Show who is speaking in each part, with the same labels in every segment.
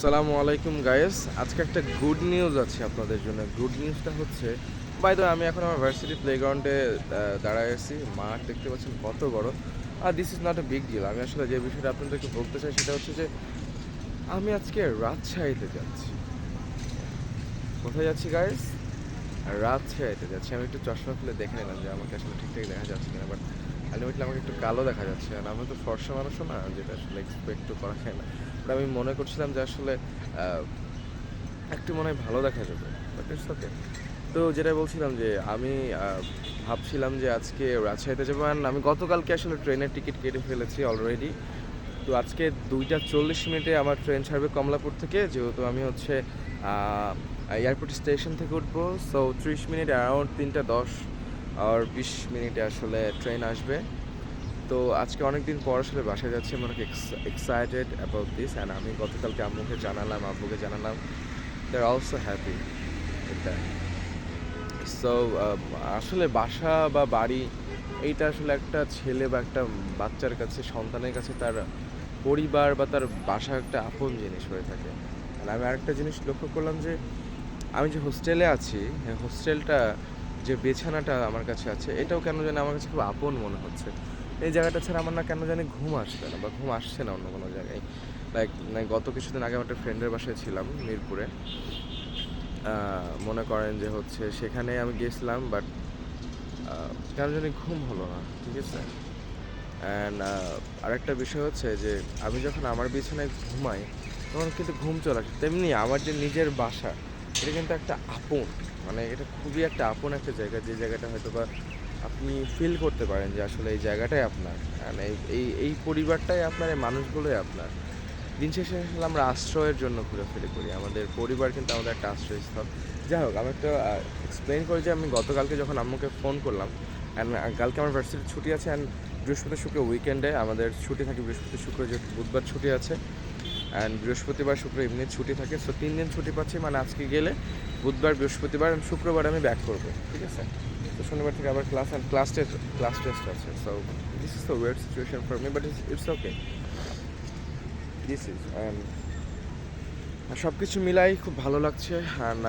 Speaker 1: আসসালামু আলাইকুম গায়েস আজকে একটা গুড নিউজ আছে আপনাদের জন্য। গুড নিউজটা হচ্ছে বাই দ্য আমি এখন আমার ভার্সিটি প্লেগ্রাউন্ডে দাঁড়ায় আছি। মাঠ দেখতে পাচ্ছেন কত বড়। আর this is not a big deal আমি আসলে যে বিষয়টা আপনাদেরকে বলতে চাই, সেটা হচ্ছে যে, আমি আজকে রাজশাহীতে যাচ্ছি। কোথায় যাচ্ছি গায়েস রাজশাহীতে যাচ্ছি। আমি একটু চশমা খুলে দেখে নিলাম যে আমাকে আসলে ঠিকঠাক দেখা যাচ্ছে কিনা বাট আলটিমেটলি আমাকে একটু কালো দেখা যাচ্ছে। আর আমি তো ফর্সা মানুষও না, যেটা আসলে এক্সপেক্ট করা যায় না। বাট আমি মনে করছিলাম যে আসলে একটু মনে হয় ভালো দেখা যাবে। বাট ইটস ওকে তো যেটা বলছিলাম যে আমি ভাবছিলাম যে আজকে রাজশাহীতে যাব। আমি গতকালকে আসলে ট্রেনের টিকিট কেটে ফেলেছি অলরেডি তো আজকে দুইটা চল্লিশ মিনিটে আমার ট্রেন ছাড়বে কমলাপুর থেকে। যেহেতু আমি হচ্ছে এয়ারপোর্ট স্টেশন থেকে উঠবো। সো ত্রিশ মিনিট অ্যারাউন্ড তিনটা দশ, আর বিশ মিনিটে আসলে ট্রেন আসবে। তো আজকে অনেক দিন পর আসলে বাসায় যাচ্ছি, আমি অনেক এক্সাইটেড অ্যাবাউট দিস অ্যান্ড আমি গতকালকে আম্মুকে জানালাম, আব্বুকে জানালাম দে আর অলসো হ্যাপি এটা সো আসলে বাসা বা বাড়ি, এইটা আসলে একটা ছেলে বা একটা বাচ্চার কাছে, সন্তানের কাছে তার পরিবার বা তার বাসা একটা আপন জিনিস হয়ে থাকে। আর আমি আরেকটা জিনিস লক্ষ্য করলাম যে, আমি যে হোস্টেলে আছি হোস্টেলটা যে বিছানাটা আমার কাছে আছে, এটাও কেন যেন আমার কাছে খুব আপন মনে হচ্ছে। এই জায়গাটা ছাড়া আমার না কেন জানি ঘুম আসছে না বা ঘুম আসছে না অন্য কোনো জায়গায়। লাইক গত কিছুদিন আগে আমার একটা ফ্রেন্ডের বাসায় ছিলাম, মিরপুরে। মনে করেন যে হচ্ছে সেখানে আমি গেছিলাম বাট কেন জানি ঘুম হলো না, ঠিক আছে? অ্যান্ড আরেকটা বিষয় হচ্ছে যে আমি যখন আমার বিছানায় ঘুমাই, তখন কিন্তু ঘুম চলে আসে। তেমনি আমার যে নিজের বাসা, এটা কিন্তু একটা আপন মানে এটা খুবই একটা আপন একটা জায়গা। যে জায়গাটা হয়তো বা আপনি ফিল করতে পারেন যে আসলে এই জায়গাটাই আপনার। মানে এই- এই পরিবারটাই আপনার, এই মানুষগুলোই আপনার। দিন শেষে আসলে আমরা আশ্রয়ের জন্য ঘোরাফেরি করি। আমাদের পরিবার কিন্তু আমাদের একটা আশ্রয়স্থল। যাই হোক, আমি একটা এক্সপ্লেন করি যে আমি গতকালকে যখন আম্মুকে ফোন করলাম অ্যান্ড কালকে আমার ভার্সিটির ছুটি আছে অ্যান্ড বৃহস্পতি শুক্র উইকেন্ডে আমাদের ছুটি থাকে। বৃহস্পতি শুক্র যেহেতু বুধবার ছুটি আছে অ্যান্ড বৃহস্পতিবার, শুক্র এমনি ছুটি থাকে। সো তিন দিন ছুটি পাচ্ছি মানে আজকে গেলে বুধবার, বৃহস্পতিবার শুক্রবার আমি ব্যাক করব। ঠিক আছে? শনিবার থেকে আবার class and class test class test আছে। So this is the wait situation for me but it's okay this is and সব কিছু মিলাই খুব ভালো লাগছে অ্যান্ড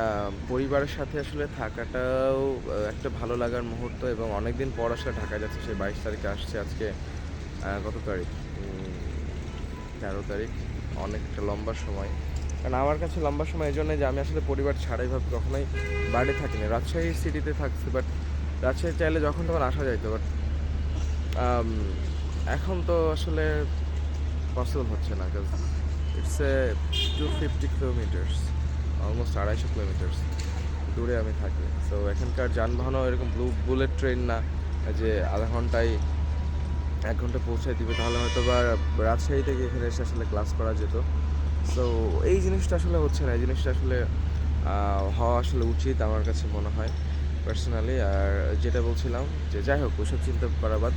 Speaker 1: পরিবারের সাথে আসলে থাকাটাও একটা ভালো লাগার মুহূর্ত এবং অনেক দিন পর আসলে ঢাকা যাচ্ছে সেই বাইশ তারিখে আসছে আজকে আহ, কত তারিখ? তেরো তারিখ অনেকটা লম্বা সময়। কারণ আমার কাছে লম্বা সময় এই জন্য যে আমি আসলে পরিবার ছাড়াই ভাবে কখনোই বাইরে থাকিনি। রাজশাহী সিটিতে থাকছি বাট রাজশাহী চাইলে যখন তখন আসা যাইতো বাট এখন তো আসলে পসিবল হচ্ছে না কাজ it's a two fifty kilometres almost আড়াইশো কিলোমিটার্স দূরে আমি থাকি। সো এখানকার যানবাহনও এরকম ব্লু বুলেট ট্রেন না, যে আধা ঘন্টায় এক ঘণ্টা পৌঁছায় দিবে, তাহলে হয়তো বা রাজশাহী থেকে এখানে এসে আসলে ক্লাস করা যেত। সো এই জিনিসটা আসলে হচ্ছে না, এই জিনিসটা আসলে হওয়া আসলে উচিত আমার কাছে মনে হয়। পার্সোনালি আর যেটা বলছিলাম যে যাই হোক, ওসব চিন্তা করার বাদ।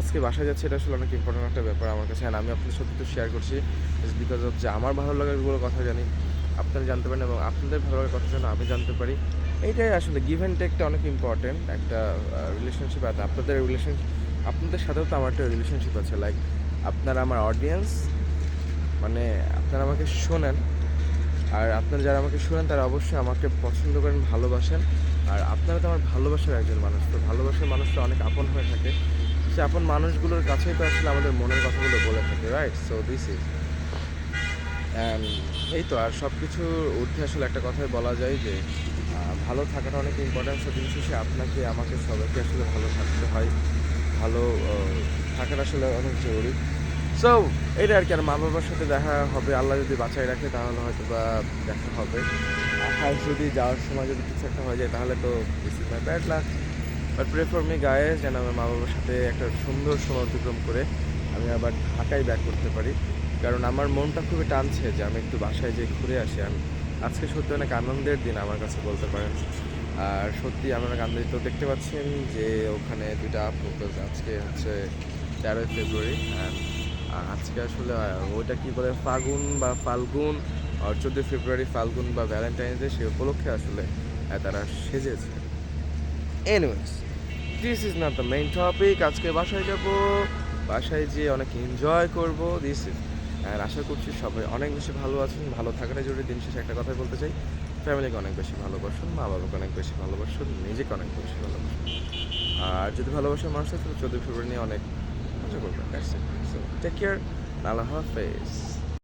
Speaker 1: আজকে বাসায় যাচ্ছে, এটা আসলে অনেক ইম্পর্টেন্ট একটা ব্যাপার আমার কাছে। আর আমি আপনাদের সাথে তো শেয়ার করছি বিকজ অফ যে আমার ভালো লাগারগুলো কথা জানি, আপনারা জানতে পারেন এবং আপনাদের ভালো লাগার কথা যেন আমি জানতে পারি এইটাই আসলে গিভ অ্যান্ড টেকটা অনেক ইম্পর্টেন্ট একটা রিলেশনশিপ আছে আপনাদের রিলেশন আপনাদের সাথেও তো আমার একটা রিলেশনশিপ আছে। লাইক আপনারা আমার অডিয়েন্স মানে আপনারা আমাকে শোনেন। আর আপনারা যারা আমাকে শোনেন, তারা অবশ্যই আমাকে পছন্দ করেন, ভালোবাসেন। আর আপনারা তো আমার ভালোবাসার একজন মানুষ, তো ভালোবাসার মানুষটা অনেক আপন হয়ে থাকে। সে আপন মানুষগুলোর কাছেই তো আসলে আমাদের মনের কথাগুলো বলে থাকে রাইট সো দিস ইজ এই তো, আর সব কিছুর ঊর্ধ্বে আসলে একটা কথাই বলা যায় যে ভালো থাকাটা অনেক ইম্পর্টেন্ট সো দিন শেষে আপনাকে, আমাকে, সবাইকে আসলে ভালো থাকতে হয়। ভালো থাকাটা আসলে অনেক জরুরি। সো এটা আর কি, আর মা বাবার সাথে দেখা হবে, আল্লাহ যদি বাঁচাই রাখে, তাহলে হয়তো বা দেখা হবে। আর যদি যাওয়ার সময় যদি কিছু একটা হয়ে যায়, তাহলে তো is my bad luck but pray for me গায়ে যেন আমার মা বাবার সাথে একটা সুন্দর সময় অতিক্রম করে আমি আবার ঢাকায় ব্যাক করতে পারি। কারণ আমার মনটা খুবই টানছে যে আমি একটু বাসায় যেয়ে ঘুরে আসি। আমি, আজকে সত্যি অনেক আনন্দের দিন আমার কাছে বলতে পারেন। আর সত্যি আমি অনেক আনন্দিত। দেখতে পাচ্ছেন যে ওখানে দুইটা আপ আজকে হচ্ছে তেরোই ফেব্রুয়ারি অ্যান্ড আজকে আসলে ওইটা কি বলে, ফাগুন বা ফাল্গুন আর চোদ্দোই ফেব্রুয়ারি ফাল্গুন বা ভ্যালেন্টাইন্স ডে সেই উপলক্ষে আসলে তারা সেজেছে। Anyways this is not the main topic আজকে বাসায় যাব, বাসায় যেয়ে অনেক এনজয় করব দিস ইজ আর আশা করছি সবাই অনেক বেশি ভালো আছেন, ভালো থাকাটা জরুরি দিন শেষে একটা কথাই বলতে চাই ফ্যামিলিকে অনেক বেশি ভালোবাসুন মা বাবাকে অনেক বেশি ভালোবাসুন, নিজেকে অনেক বেশি ভালোবাসুন। আর যদি ভালোবাসার মানুষ থাকে তাহলে চোদ্দোই ফেব্রুয়ারি নিয়ে অনেক মজা করবেন that's it so take care আল্লাহ হাফেজ